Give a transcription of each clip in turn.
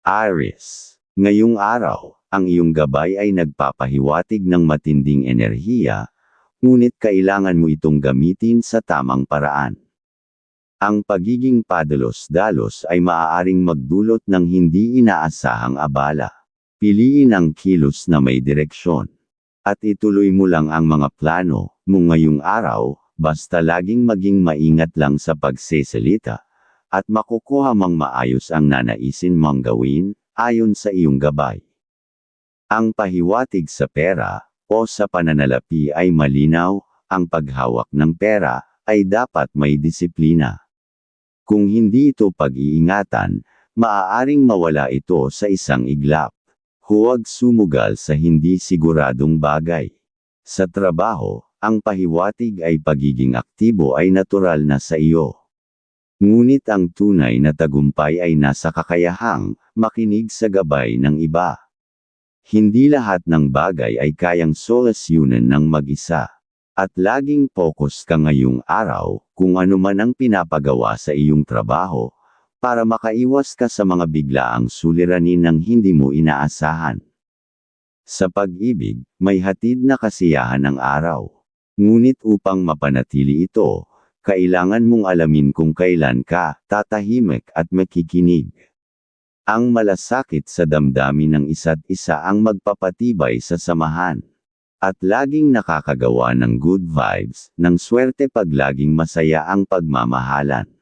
Aries. Ngayong araw, ang iyong gabay ay nagpapahiwatig ng matinding enerhiya, ngunit kailangan mo itong gamitin sa tamang paraan. Ang pagiging padalos-dalos ay maaaring magdulot ng hindi inaasahang abala. Piliin ang kilos na may direksyon. At ituloy mo lang ang mga plano mo ngayong araw, basta laging maging maingat lang sa pagsesalita at makukuha mang maayos ang nanaisin mong gawin, ayon sa iyong gabay. Ang pahiwatig sa pera, o sa pananalapi ay malinaw, ang paghawak ng pera, ay dapat may disiplina. Kung hindi ito pag-iingatan, maaaring mawala ito sa isang iglap. Huwag sumugal sa hindi siguradong bagay. Sa trabaho, ang pahiwatig ay pagiging aktibo ay natural na sa iyo. Ngunit ang tunay na tagumpay ay nasa kakayahang makinig sa gabay ng iba. Hindi lahat ng bagay ay kayang solusyonan ng mag-isa. At laging focus ka ngayong araw kung ano man ang pinapagawa sa iyong trabaho, para makaiwas ka sa mga biglaang suliranin ng hindi mo inaasahan. Sa pag-ibig, may hatid na kasiyahan ang araw. Ngunit upang mapanatili ito, kailangan mong alamin kung kailan ka tatahimik at makikinig. Ang malasakit sa damdamin ng isa't isa ang magpapatibay sa samahan. At laging nakakagawa ng good vibes, ng swerte pag laging masaya ang pagmamahalan.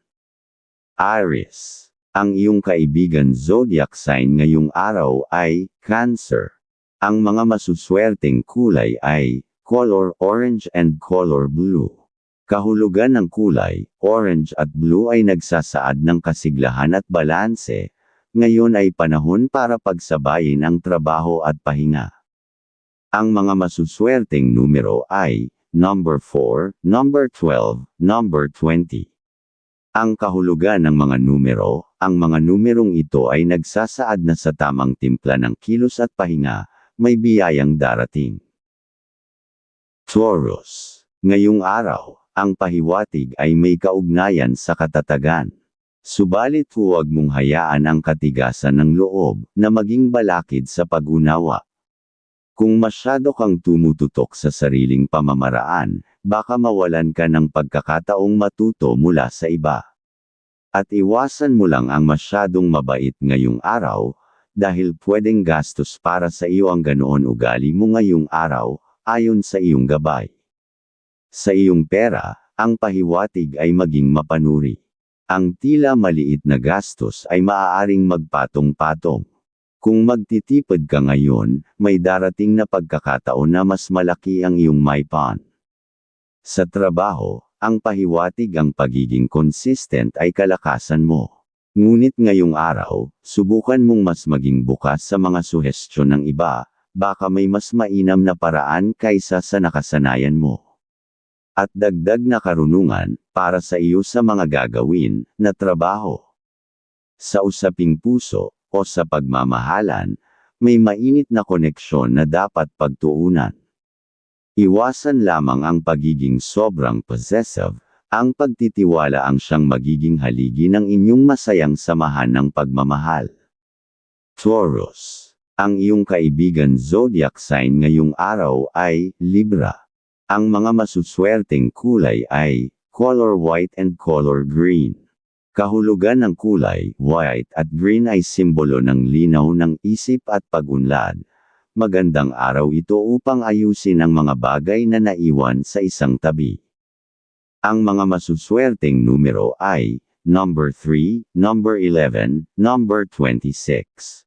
Aries. Ang iyong kaibigan zodiac sign ngayong araw ay Cancer. Ang mga masuswerteng kulay ay color orange and color blue. Kahulugan ng kulay, orange at blue ay nagsasaad ng kasiglahan at balanse. Ngayon ay panahon para pagsabayin ang trabaho at pahinga. Ang mga masuswerteng numero ay number 4, number 12, number 20. Ang kahulugan ng mga numero, ang mga numerong ito ay nagsasaad na sa tamang timpla ng kilos at pahinga, may biyayang darating. Taurus. Ngayong araw, ang pahiwatig ay may kaugnayan sa katatagan. Subalit huwag mong hayaan ang katigasan ng loob na maging balakid sa pag-unawa. Kung masyado kang tumututok sa sariling pamamaraan, baka mawalan ka ng pagkakataong matuto mula sa iba. At iwasan mo lang ang masyadong mabait ngayong araw, dahil pwedeng gastos para sa iyo ang ganoon ugali mo ngayong araw, ayon sa iyong gabay. Sa iyong pera, ang pahiwatig ay maging mapanuri. Ang tila maliit na gastos ay maaaring magpatong-patong. Kung magtitipid ka ngayon, may darating na pagkakataon na mas malaki ang iyong maipan. Sa trabaho, ang pahiwatig ang pagiging consistent ay kalakasan mo. Ngunit ngayong araw, subukan mong mas maging bukas sa mga suhestyon ng iba, baka may mas mainam na paraan kaysa sa nakasanayan mo. At dagdag na karunungan, para sa iyo sa mga gagawin, na trabaho. Sa usaping puso, o sa pagmamahalan, may mainit na koneksyon na dapat pagtuunan. Iwasan lamang ang pagiging sobrang possessive, ang pagtitiwala ang siyang magiging haligi ng inyong masayang samahan ng pagmamahal. Taurus. Ang iyong kaibigan zodiac sign ngayong araw ay Libra. Ang mga masuswerteng kulay ay color white and color green. Kahulugan ng kulay, white at green ay simbolo ng linaw ng isip at pagunlad. Magandang araw ito upang ayusin ang mga bagay na naiwan sa isang tabi. Ang mga masuswerteng numero ay number 3, number 11, number 26.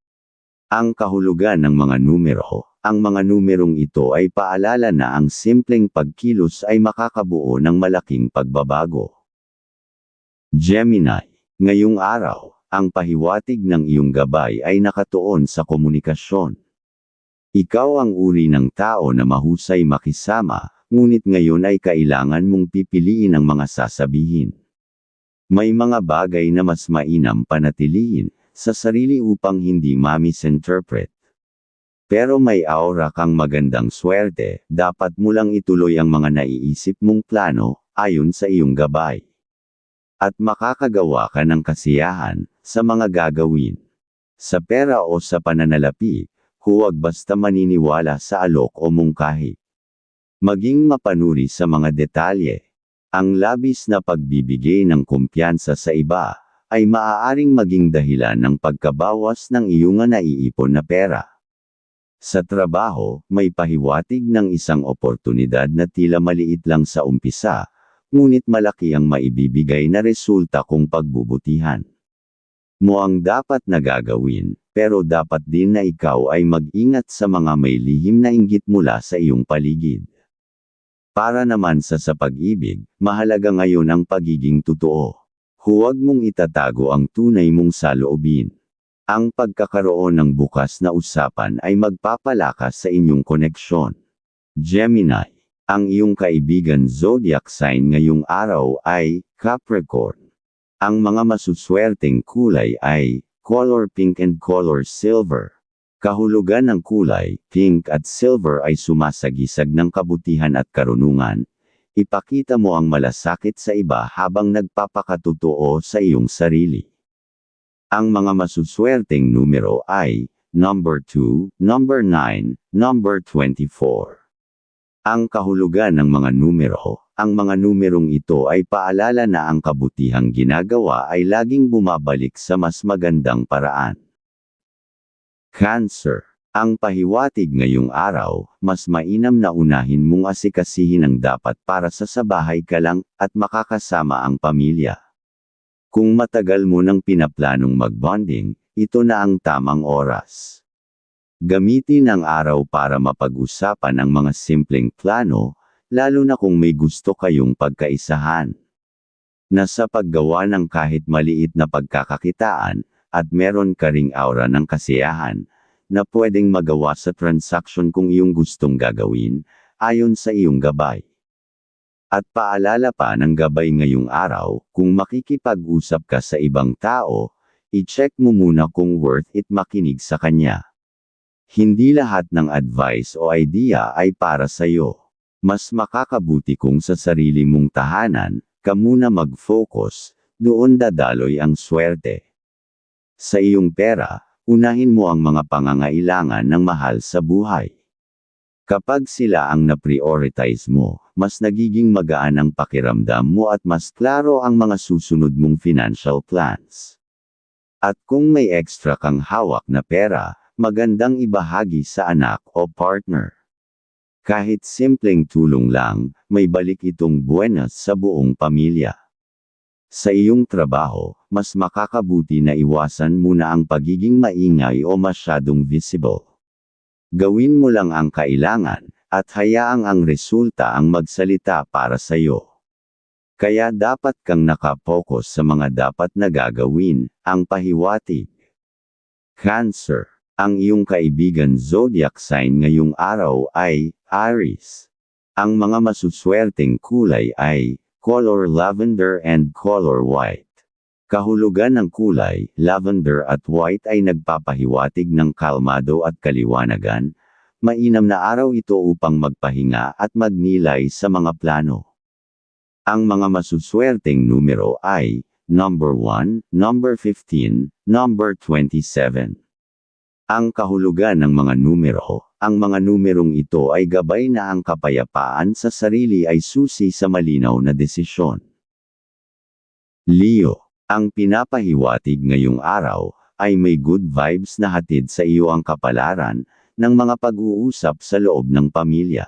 Ang kahulugan ng mga numero, ang mga numerong ito ay paalala na ang simpleng pagkilos ay makakabuo ng malaking pagbabago. Gemini, ngayong araw, ang pahiwatig ng iyong gabay ay nakatuon sa komunikasyon. Ikaw ang uri ng tao na mahusay makisama, ngunit ngayon ay kailangan mong pipiliin ang mga sasabihin. May mga bagay na mas mainam panatilihin sa sarili upang hindi ma-misinterpret. Pero may aura kang magandang swerte, dapat mo lang ituloy ang mga naiisip mong plano, ayon sa iyong gabay. At makakagawa ka ng kasiyahan, sa mga gagawin. Sa pera o sa pananalapi, huwag basta maniniwala sa alok o mungkahi. Maging mapanuri sa mga detalye. Ang labis na pagbibigay ng kumpiyansa sa iba, ay maaaring maging dahilan ng pagkabawas ng iyong naiipon na pera. Sa trabaho, may pahiwatig ng isang oportunidad na tila maliit lang sa umpisa, ngunit malaki ang maibibigay na resulta kung pagbubutihan. Mo ang dapat na gagawin, pero dapat din na ikaw ay mag-ingat sa mga may lihim na inggit mula sa iyong paligid. Para naman sa sa pag-ibig, mahalaga ngayon ang pagiging totoo. Huwag mong itatago ang tunay mong saloobin. Ang pagkakaroon ng bukas na usapan ay magpapalakas sa inyong koneksyon. Gemini, ang iyong kaibigan zodiac sign ngayong araw ay Capricorn. Ang mga masuswerteng kulay ay color pink and color silver. Kahulugan ng kulay, pink at silver ay sumasagisag ng kabutihan at karunungan. Ipakita mo ang malasakit sa iba habang nagpapakatotoo sa iyong sarili. Ang mga masuswerteng numero ay number 2, number 9, number 24. Ang kahulugan ng mga numero, ang mga numerong ito ay paalala na ang kabutihang ginagawa ay laging bumabalik sa mas magandang paraan. Cancer. Ang pahiwatig ngayong araw, mas mainam na unahin mong asikasihin ang dapat para sa sabahay ka lang, at makakasama ang pamilya. Kung matagal mo nang pinaplanong magbonding, ito na ang tamang oras. Gamitin ang araw para mapag-usapan ang mga simpleng plano, lalo na kung may gusto kayong pagkaisahan. Nasa paggawa ng kahit maliit na pagkakakitaan, at meron ka ring aura ng kasiyahan, na pwedeng magawa sa transaction kung iyong gustong gagawin, ayon sa iyong gabay. At paalala pa ng gabay ngayong araw, kung makikipag-usap ka sa ibang tao, i-check mo muna kung worth it makinig sa kanya. Hindi lahat ng advice o idea ay para sa iyo. Mas makakabuti kung sa sarili mong tahanan, ka muna mag-focus, doon dadaloy ang swerte. Sa iyong pera, unahin mo ang mga pangangailangan ng mahal sa buhay. Kapag sila ang na-prioritize mo, mas nagiging magaan ang pakiramdam mo at mas klaro ang mga susunod mong financial plans. At kung may extra kang hawak na pera, magandang ibahagi sa anak o partner. Kahit simpleng tulong lang, may balik itong buenas sa buong pamilya. Sa iyong trabaho, mas makakabuti na iwasan muna ang pagiging maingay o masyadong visible. Gawin mo lang ang kailangan, at hayaang ang resulta ang magsalita para sa iyo. Kaya dapat kang nakapokus sa mga dapat na gagawin, ang pahiwatig. Cancer. Ang iyong kaibigan zodiac sign ngayong araw ay Aries. Ang mga masuswerteng kulay ay color lavender and color white. Kahulugan ng kulay, lavender at white ay nagpapahiwatig ng kalmado at kaliwanagan. Mainam na araw ito upang magpahinga at magnilay sa mga plano. Ang mga masuswerteng numero ay number 1, number 15, number 27. Ang kahulugan ng mga numero, ang mga numerong ito ay gabay na ang kapayapaan sa sarili ay susi sa malinaw na desisyon. Leo, ang pinapahiwatig ngayong araw, ay may good vibes na hatid sa iyo ang kapalaran, ng mga pag-uusap sa loob ng pamilya.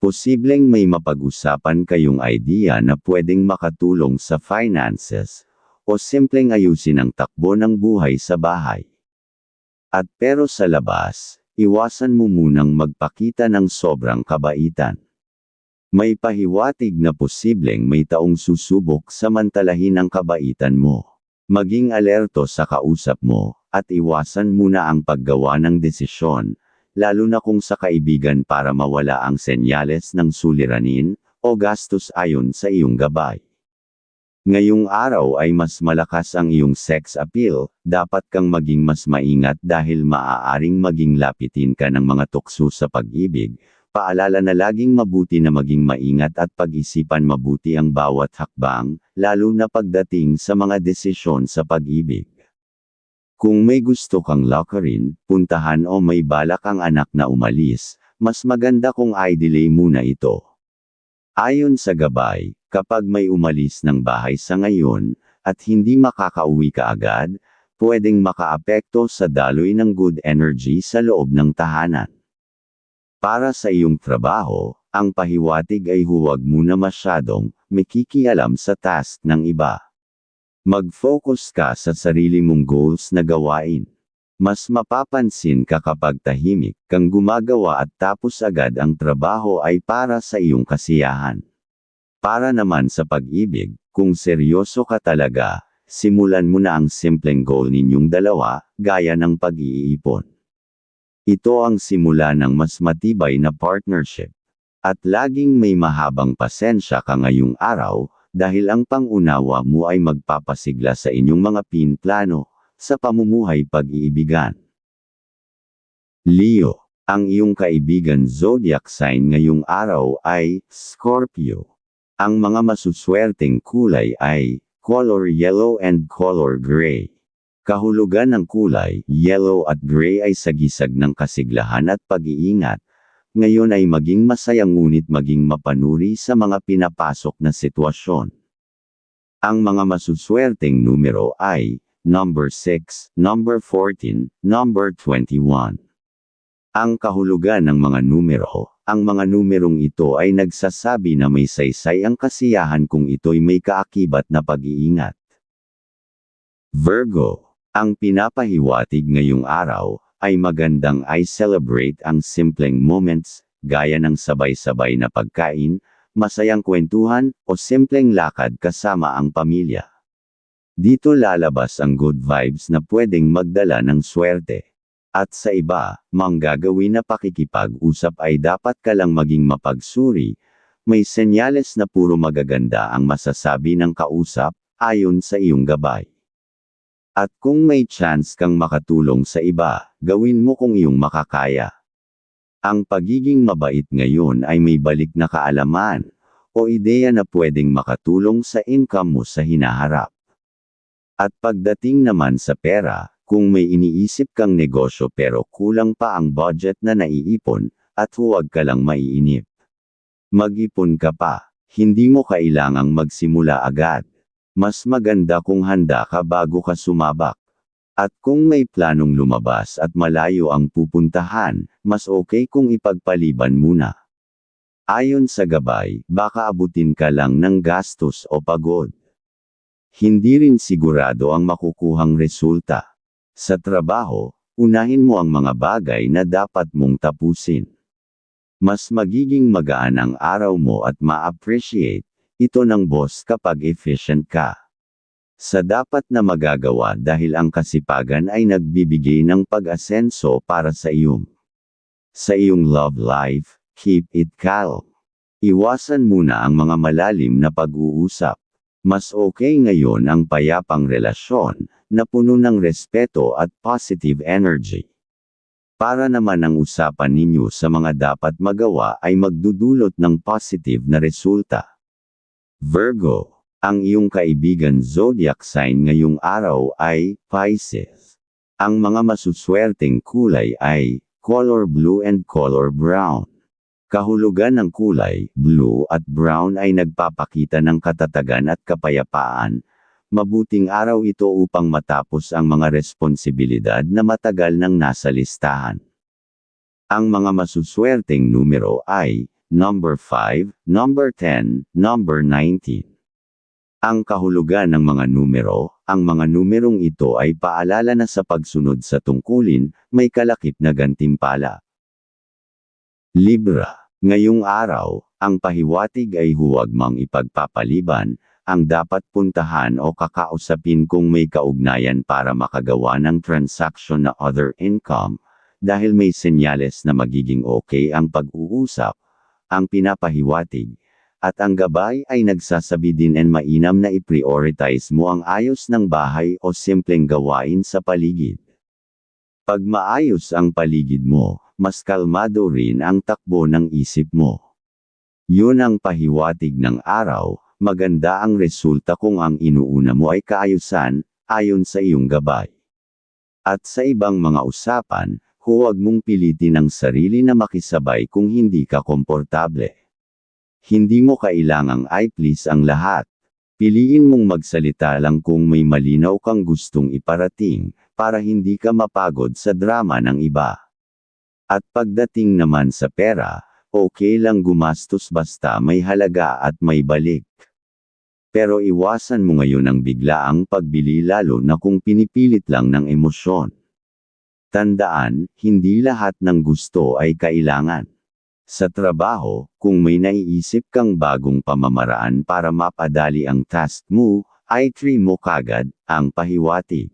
Posibleng may mapag-usapan kayong idea na pwedeng makatulong sa finances, o simpleng ayusin ang takbo ng buhay sa bahay. At pero sa labas, iwasan mo munang magpakita ng sobrang kabaitan. May pahiwatig na posibleng may taong susubok samantalahin ang kabaitan mo. Maging alerto sa kausap mo, at iwasan muna ang paggawa ng desisyon, lalo na kung sa kaibigan para mawala ang senyales ng suliranin, o gastos ayon sa iyong gabay. Ngayong araw ay mas malakas ang iyong sex appeal, dapat kang maging mas maingat dahil maaaring maging lapitin ka ng mga tukso sa pag-ibig. Paalala na laging mabuti na maging maingat at pag-isipan mabuti ang bawat hakbang, lalo na pagdating sa mga desisyon sa pag-ibig. Kung may gusto kang lockerin, puntahan o may balak ang anak na umalis, mas maganda kung i-delay muna ito. Ayon sa gabay, kapag may umalis ng bahay sa ngayon, at hindi makakauwi ka agad, pwedeng makaapekto sa daloy ng good energy sa loob ng tahanan. Para sa iyong trabaho, ang pahiwatig ay huwag muna masyadong makikialam sa task ng iba. Mag-focus ka sa sarili mong goals na gawain. Mas mapapansin ka kapag tahimik kang gumagawa at tapos agad ang trabaho ay para sa iyong kasiyahan. Para naman sa pag-ibig, kung seryoso ka talaga, simulan mo na ang simpleng goal ninyong dalawa, gaya ng pag-iipon. Ito ang simula ng mas matibay na partnership. At laging may mahabang pasensya ka ngayong araw, dahil ang pangunawa mo ay magpapasigla sa inyong mga pinplano, sa pamumuhay pag-iibigan. Leo, ang iyong kaibigan zodiac sign ngayong araw ay Scorpio. Ang mga masuswerteng kulay ay color yellow and color gray. Kahulugan ng kulay, yellow at gray ay sagisag ng kasiglahan at pag-iingat. Ngayon ay maging masaya ngunit maging mapanuri sa mga pinapasok na sitwasyon. Ang mga masuswerteng numero ay number 6, number 14, number 21. Ang kahulugan ng mga numero, ang mga numerong ito ay nagsasabi na may saysay ang kasiyahan kung ito'y may kaakibat na pag-iingat. Virgo, ang pinapahiwatig ngayong araw, ay magandang ay celebrate ang simpleng moments, gaya ng sabay-sabay na pagkain, masayang kwentuhan, o simpleng lakad kasama ang pamilya. Dito lalabas ang good vibes na pwedeng magdala ng swerte. At sa iba, manggagawin na pakikipag-usap ay dapat ka lang maging mapagsuri, may senyales na puro magaganda ang masasabi ng kausap, ayon sa iyong gabay. At kung may chance kang makatulong sa iba, gawin mo kung iyong makakaya. Ang pagiging mabait ngayon ay may balik na kaalaman, o ideya na pwedeng makatulong sa income mo sa hinaharap. At pagdating naman sa pera, kung may iniisip kang negosyo pero kulang pa ang budget na naiipon, at huwag ka lang maiinip. Mag-ipon ka pa, hindi mo kailangang magsimula agad. Mas maganda kung handa ka bago ka sumabak. At kung may planong lumabas at malayo ang pupuntahan, mas okay kung ipagpaliban muna. Ayon sa gabay, baka abutin ka lang ng gastos o pagod. Hindi rin sigurado ang makukuhang resulta. Sa trabaho, unahin mo ang mga bagay na dapat mong tapusin. Mas magiging magaan ang araw mo at ma-appreciate ito ng boss kapag efficient ka. Sa dapat na magagawa dahil ang kasipagan ay nagbibigay ng pag-asenso para sa iyong. Sa iyong love life, keep it calm. Iwasan muna ang mga malalim na pag-uusap. Mas okay ngayon ang payapang relasyon, na puno ng respeto at positive energy. Para naman ang usapan ninyo sa mga dapat magawa ay magdudulot ng positive na resulta. Virgo, ang iyong kaibigan zodiac sign ngayong araw ay Pisces. Ang mga masuswerteng kulay ay color blue and color brown. Kahulugan ng kulay, blue at brown ay nagpapakita ng katatagan at kapayapaan. Mabuting araw ito upang matapos ang mga responsibilidad na matagal nang nasa listahan. Ang mga masuswerteng numero ay number 5, number 10, number 19. Ang kahulugan ng mga numero, ang mga numerong ito ay paalala na sa pagsunod sa tungkulin, may kalakip na gantimpala. Libra. Ngayong araw, ang pahiwatig ay huwag mang ipagpapaliban, ang dapat puntahan o kakausapin kung may kaugnayan para makagawa ng transaction na other income, dahil may senyales na magiging okay ang pag-uusap, ang pinapahiwatig, at ang gabay ay nagsasabi din and mainam na i-prioritize mo ang ayos ng bahay o simpleng gawain sa paligid. Pag maayos ang paligid mo, mas kalmado rin ang takbo ng isip mo. Yun ang pahiwatig ng araw, maganda ang resulta kung ang inuuna mo ay kaayusan, ayon sa iyong gabay. At sa ibang mga usapan, huwag mong pilitin ang sarili na makisabay kung hindi ka komportable. Hindi mo kailangang i-please ang lahat. Piliin mong magsalita lang kung may malinaw kang gustong iparating, para hindi ka mapagod sa drama ng iba. At pagdating naman sa pera, okay lang gumastos basta may halaga at may balik. Pero iwasan mo ngayon ang biglaang pagbili lalo na kung pinipilit lang ng emosyon. Tandaan, hindi lahat ng gusto ay kailangan. Sa trabaho, kung may naiisip kang bagong pamamaraan para mapadali ang task mo, ay try mo kagad, ang pahiwatig.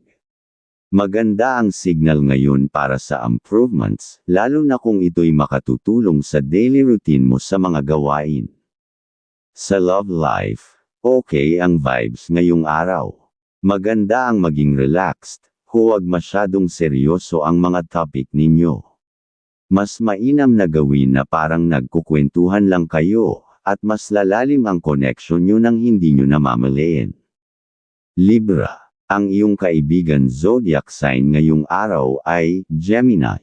Maganda ang signal ngayon para sa improvements, lalo na kung ito'y makatutulong sa daily routine mo sa mga gawain. Sa love life, okay ang vibes ngayong araw. Maganda ang maging relaxed, huwag masyadong seryoso ang mga topic ninyo. Mas mainam na gawin na parang nagkukwentuhan lang kayo, at mas lalalim ang connection nyo nang hindi nyo namamalayan. Libra, ang iyong kaibigan zodiac sign ngayong araw ay Gemini.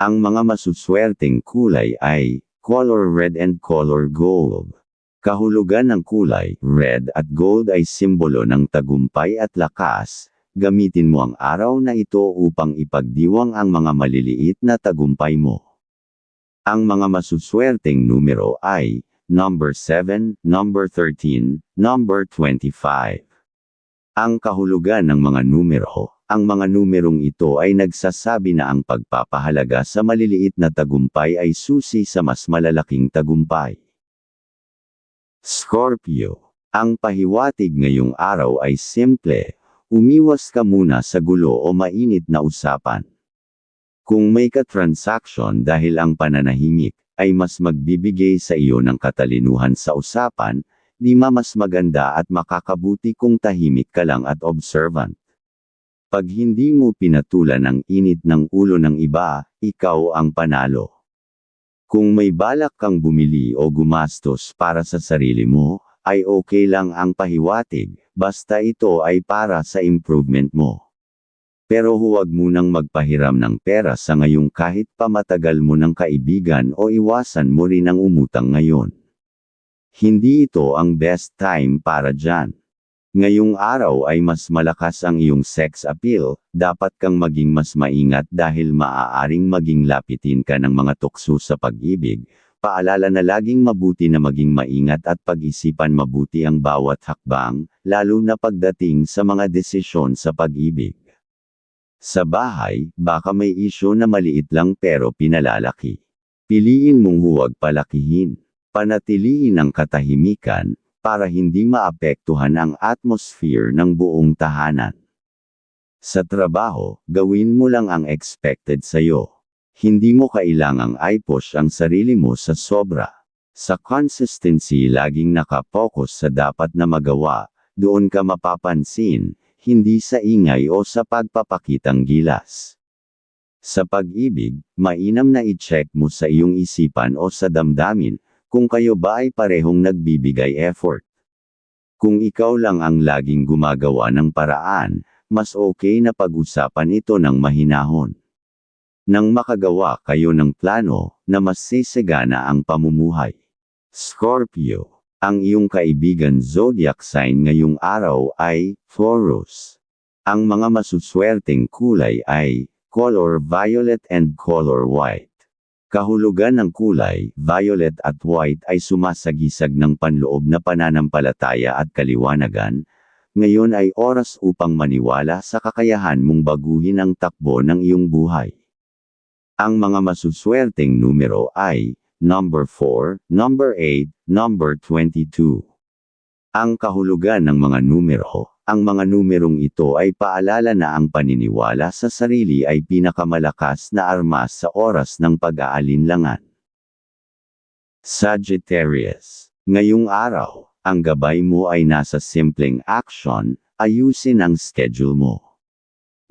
Ang mga masuswerteng kulay ay color red and color gold. Kahulugan ng kulay, red at gold ay simbolo ng tagumpay at lakas, gamitin mo ang araw na ito upang ipagdiwang ang mga maliliit na tagumpay mo. Ang mga masuswerteng numero ay, number 7, number 13, number 25. Ang kahulugan ng mga numero, ang mga numerong ito ay nagsasabi na ang pagpapahalaga sa maliliit na tagumpay ay susi sa mas malalaking tagumpay. Scorpio, ang pahiwatig ngayong araw ay simple, Umiwas ka muna sa gulo o mainit na usapan. Kung may ka-transaction dahil ang pananahimik, ay mas magbibigay sa iyo ng katalinuhan sa usapan, di ma mas maganda at makakabuti kung tahimik ka lang at observant. Pag hindi mo pinatulan ang init ng ulo ng iba, ikaw ang panalo. Kung may balak kang bumili o gumastos para sa sarili mo, ay okay lang ang pahiwatig, basta ito ay para sa improvement mo. Pero huwag munang magpahiram ng pera sa ngayong kahit pa matagal mo ng kaibigan o iwasan mo rin ang umutang ngayon. Hindi ito ang best time para dyan. Ngayong araw ay mas malakas ang iyong sex appeal, dapat kang maging mas maingat dahil maaaring maging lapitin ka ng mga tukso sa pag-ibig, Paalala na laging mabuti na maging maingat at pag-isipan mabuti ang bawat hakbang, lalo na pagdating sa mga desisyon sa pag-ibig. Sa bahay, baka may isyo na maliit lang pero pinalalaki. Piliin mong huwag palakihin. Panatiliin ang katahimikan, para hindi maapektuhan ang atmosphere ng buong tahanan. Sa trabaho, gawin mo lang ang expected sa'yo. Hindi mo kailangang i-push ang sarili mo sa sobra. Sa consistency laging nakapokus sa dapat na magawa, doon ka mapapansin, hindi sa ingay o sa pagpapakitang gilas. Sa pag-ibig, mainam na i-check mo sa iyong isipan o sa damdamin, kung kayo ba ay parehong nagbibigay effort. Kung ikaw lang ang laging gumagawa ng paraan, mas okay na pag-usapan ito ng mahinahon nang makagawa kayo ng plano na mas sisagana ang pamumuhay. Scorpio, ang iyong kaibigan zodiac sign ngayong araw ay Taurus. Ang mga masuswerteng kulay ay color violet and color white. Kahulugan ng kulay, violet at white ay sumasagisag ng panloob na pananampalataya at kaliwanagan, ngayon ay oras upang maniwala sa kakayahan mong baguhin ang takbo ng iyong buhay. Ang mga masuswerteng numero ay, number 4, number 8, number 22. Ang kahulugan ng mga numero, ang mga numerong ito ay paalala na ang paniniwala sa sarili ay pinakamalakas na armas sa oras ng pag-aalinlangan. Sagittarius Ngayong araw, ang gabay mo ay nasa simpleng action, ayusin ang schedule mo.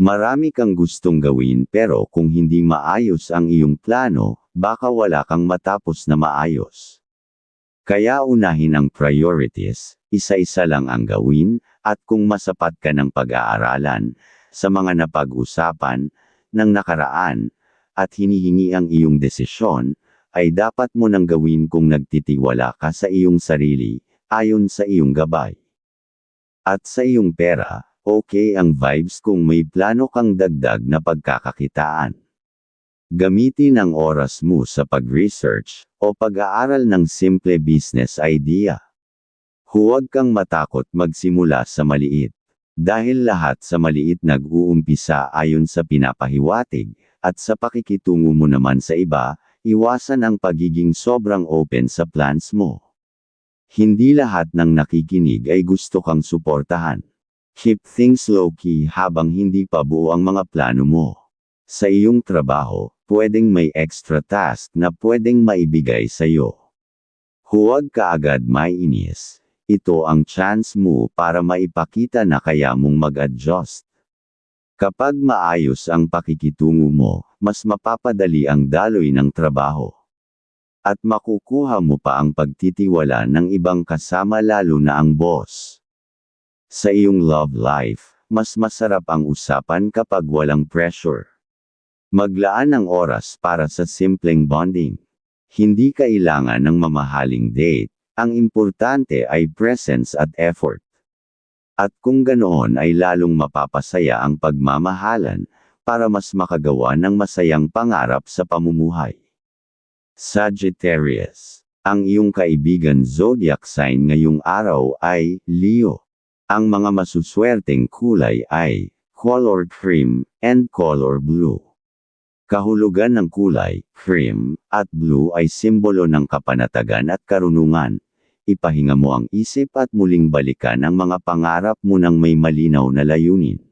Marami kang gustong gawin pero kung hindi maayos ang iyong plano, baka wala kang matapos na maayos. Kaya unahin ang priorities, isa-isa lang ang gawin, at kung masapat ka ng pag-aaralan, sa mga napag-usapan, ng nakaraan, at hinihingi ang iyong desisyon, ay dapat mo nang gawin kung nagtitiwala ka sa iyong sarili, ayon sa iyong gabay. At sa iyong pera, okay ang vibes kung may plano kang dagdag na pagkakakitaan. Gamitin ang oras mo sa pag-research o pag-aaral ng simple business idea. Huwag kang matakot magsimula sa maliit. Dahil lahat sa maliit nag-uumpisa ayon sa pinapahiwatig, at sa pakikitungo mo naman sa iba, iwasan ang pagiging sobrang open sa plans mo. Hindi lahat ng nakikinig ay gusto kang suportahan. Keep things low-key habang hindi pa buo ang mga plano mo. Sa iyong trabaho, pwedeng may extra task na pwedeng maibigay sa iyo. Huwag ka agad mainis. Ito ang chance mo para maipakita na kaya mong mag-adjust. Kapag maayos ang pakikitungo mo, mas mapapadali ang daloy ng trabaho. At makukuha mo pa ang pagtitiwala ng ibang kasama lalo na ang boss. Sa iyong love life, mas masarap ang usapan kapag walang pressure. Maglaan ng oras para sa simpleng bonding. Hindi kailangan ng mamahaling date, ang importante ay presence at effort. At kung ganoon ay lalong mapapasaya ang pagmamahalan, para mas makagawa ng masayang pangarap sa pamumuhay. Sagittarius. Ang iyong kaibigan zodiac sign ngayong araw ay Leo. Ang mga masuswerteng kulay ay color cream and color blue. Kahulugan ng kulay, cream, at blue ay simbolo ng kapanatagan at karunungan. Ipahinga mo ang isip at muling balikan ang mga pangarap mo ng may malinaw na layunin.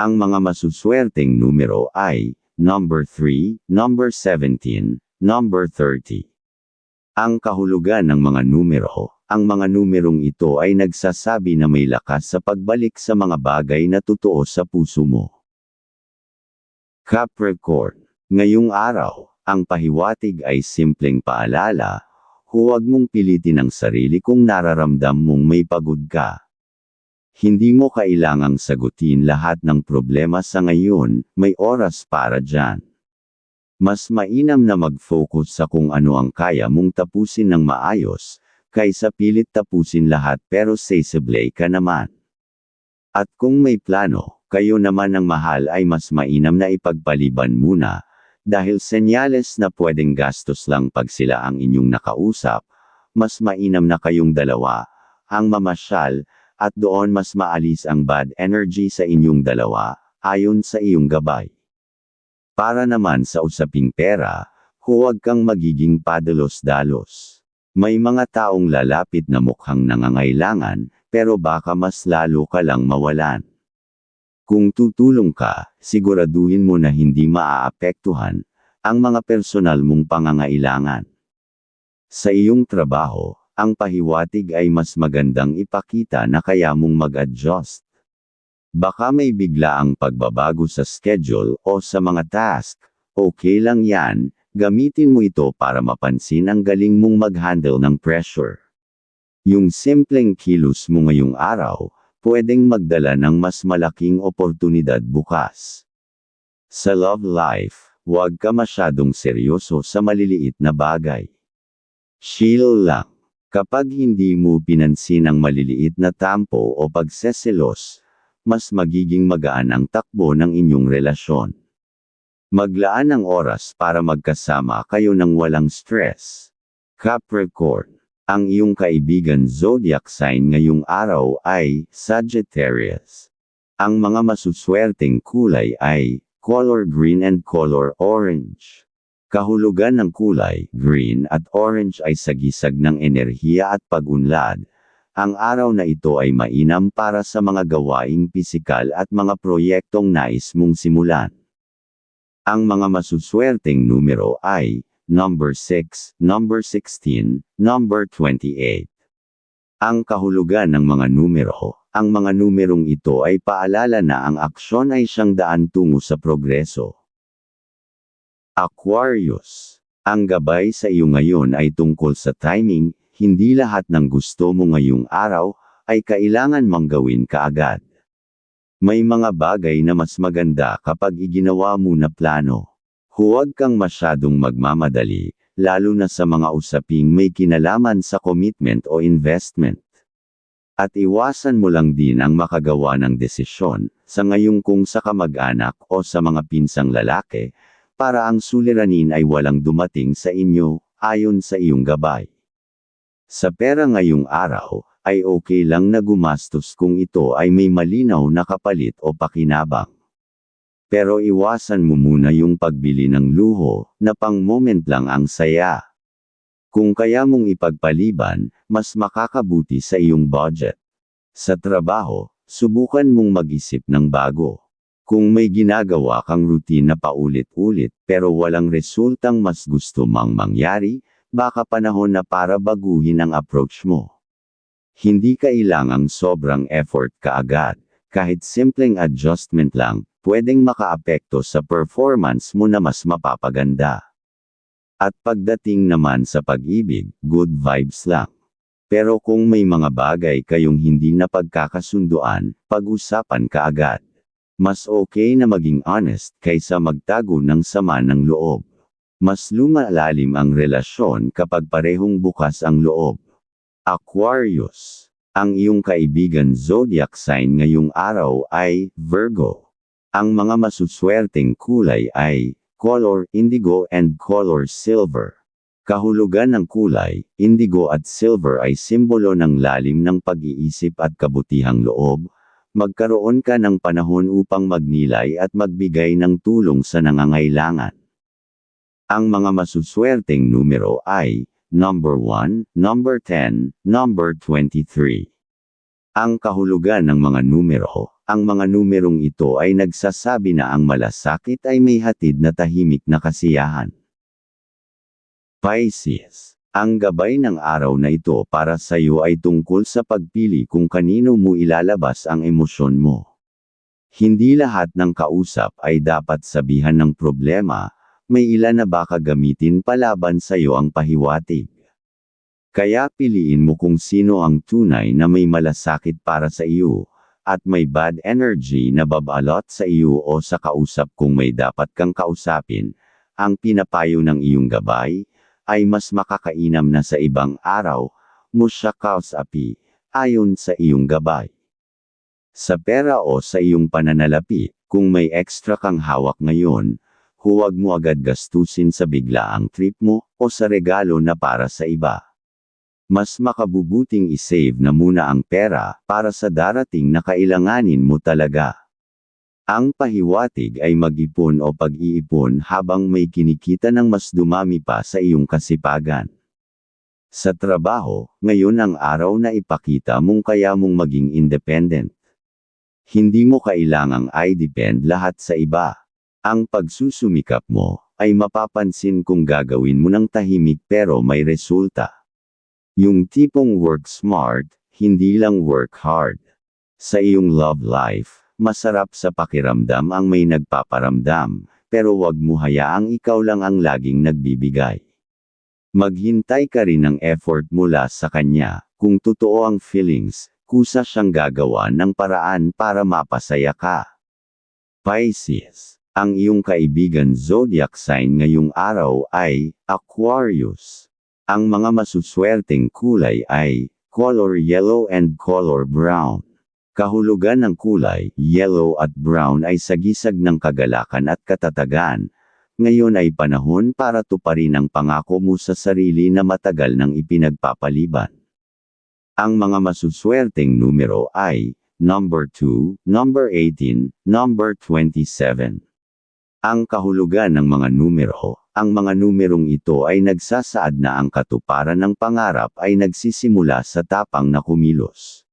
Ang mga masuswerteng numero ay number 3, number 17, number 30. Ang kahulugan ng mga numero, ang mga numerong ito ay nagsasabi na may lakas sa pagbalik sa mga bagay na totoo sa puso mo. Capricorn. Ngayong araw, ang pahiwatig ay simpleng paalala, huwag mong pilitin ang sarili kung nararamdam mong may pagod ka. Hindi mo kailangang sagutin lahat ng problema sa ngayon, may oras para dyan. Mas mainam na mag-focus sa kung ano ang kaya mong tapusin ng maayos, kaysa pilit tapusin lahat pero sasablay ka naman. At kung may plano, kayo naman ng mahal ay mas mainam na ipagpaliban muna, dahil senyales na pwedeng gastos lang pag sila ang inyong nakausap, mas mainam na kayong dalawa, ang mamasyal, at doon mas maalis ang bad energy sa inyong dalawa, ayon sa iyong gabay. Para naman sa usaping pera, huwag kang magiging padalos-dalos. May mga taong lalapit na mukhang nangangailangan, pero baka mas lalo ka lang mawalan. Kung tutulong ka, siguraduhin mo na hindi maaapektuhan ang mga personal mong pangangailangan. Sa iyong trabaho, ang pahiwatig ay mas magandang ipakita na kaya mong mag-adjust. Baka may bigla ang pagbabago sa schedule o sa mga task, okay lang yan, gamitin mo ito para mapansin ang galing mong mag-handle ng pressure. Yung simpleng kilos mo ngayong araw, pwedeng magdala ng mas malaking oportunidad bukas. Sa love life, huwag ka masyadong seryoso sa maliliit na bagay. Chill lang. Kapag hindi mo pinansin ang maliliit na tampo o pagseselos, mas magiging magaan ang takbo ng inyong relasyon. Maglaan ng oras para magkasama kayo ng walang stress. Capricorn ang iyong kaibigan zodiac sign ngayong araw ay Sagittarius. Ang mga masuswerteng kulay ay color green and color orange. Kahulugan ng kulay, green at orange ay sagisag ng enerhiya at pagunlad. Ang araw na ito ay mainam para sa mga gawaing pisikal at mga proyektong nais mong simulan. Ang mga masuswerteng numero ay number 6, number 16, number 28. Ang kahulugan ng mga numero, ang mga numerong ito ay paalala na ang aksyon ay siyang daan tungo sa progreso. Aquarius. Ang gabay sa iyo ngayon ay tungkol sa timing, hindi lahat ng gusto mo ngayong araw, ay kailangan mang gawin kaagad. May mga bagay na mas maganda kapag iginawa mo na plano. Huwag kang masyadong magmamadali, lalo na sa mga usaping may kinalaman sa commitment o investment. At iwasan mo lang din ang makagawa ng desisyon, sa ngayong kung sa kamag-anak o sa mga pinsang lalaki, para ang suliranin ay walang dumating sa inyo, ayon sa iyong gabay. Sa pera ngayong araw, ay okay lang na gumastos kung ito ay may malinaw na kapalit o pakinabang. Pero iwasan mo muna yung pagbili ng luho, na pang moment lang ang saya. Kung kaya mong ipagpaliban, mas makakabuti sa iyong budget. Sa trabaho, subukan mong mag-isip ng bago. Kung may ginagawa kang routine na paulit-ulit pero walang resultang mas gusto mang mangyari, baka panahon na para baguhin ang approach mo. Hindi kailangang sobrang effort kaagad, kahit simpleng adjustment lang, pwedeng makaapekto sa performance mo na mas mapapaganda. At pagdating naman sa pag-ibig, good vibes lang. Pero kung may mga bagay kayong hindi napagkakasunduan, pag-usapan kaagad. Mas okay na maging honest kaysa magtago ng sama ng loob. Mas lumalalim ang relasyon kapag parehong bukas ang loob. Aquarius. Ang iyong kaibigan zodiac sign ngayong araw ay Virgo. Ang mga masuswerteng kulay ay color indigo and color silver. Kahulugan ng kulay, indigo at silver ay simbolo ng lalim ng pag-iisip at kabutihang loob, magkaroon ka ng panahon upang magnilay at magbigay ng tulong sa nangangailangan. Ang mga masuswerteng numero ay number 1, number 10, number 23. Ang kahulugan ng mga numero, ang mga numerong ito ay nagsasabi na ang malasakit ay may hatid na tahimik na kasiyahan. Pisces ang gabay ng araw na ito para sa iyo ay tungkol sa pagpili kung kanino mo ilalabas ang emosyon mo. Hindi lahat ng kausap ay dapat sabihan ng problema, may ilan na baka gamitin palaban sa iyo ang pahiwatig. Kaya piliin mo kung sino ang tunay na may malasakit para sa iyo, at may bad energy na babalot sa iyo o sa kausap kung may dapat kang kausapin, ang pinapayo ng iyong gabay, ay mas makakainam na sa ibang araw, mo siya kausapi, ayon sa iyong gabay. Sa pera o sa iyong pananalapi, kung may extra kang hawak ngayon, huwag mo agad gastusin sa biglaang trip mo o sa regalo na para sa iba. Mas makabubuting isave na muna ang pera para sa darating na kailanganin mo talaga. Ang pahiwatig ay mag-ipon o pag-iipon habang may kinikita ng mas dumami pa sa iyong kasipagan. Sa trabaho, ngayon ang araw na ipakita mong kaya mong maging independent. Hindi mo kailangang i-depend lahat sa iba. Ang pagsusumikap mo, ay mapapansin kung gagawin mo ng tahimik pero may resulta. Yung tipong work smart, hindi lang work hard. Sa iyong love life, Masarap sa pakiramdam ang may nagpaparamdam, pero wag mo hayaang ikaw lang ang laging nagbibigay. Maghintay ka rin ng effort mula sa kanya, kung totoo ang feelings, kusa siyang gagawa ng paraan para mapasaya ka. Pisces, ang iyong kaibigan zodiac sign ngayong araw ay Aquarius. Ang mga masuswerteng kulay ay color yellow and color brown. Kahulugan ng kulay, yellow at brown ay sagisag ng kagalakan at katatagan. Ngayon ay panahon para tuparin ang pangako mo sa sarili na matagal nang ipinagpapaliban. Ang mga masuswerteng numero ay number 2, number 18, number 27. Ang kahulugan ng mga numero, ang mga numerong ito ay nagsasaad na ang katuparan ng pangarap ay nagsisimula sa tapang na kumilos.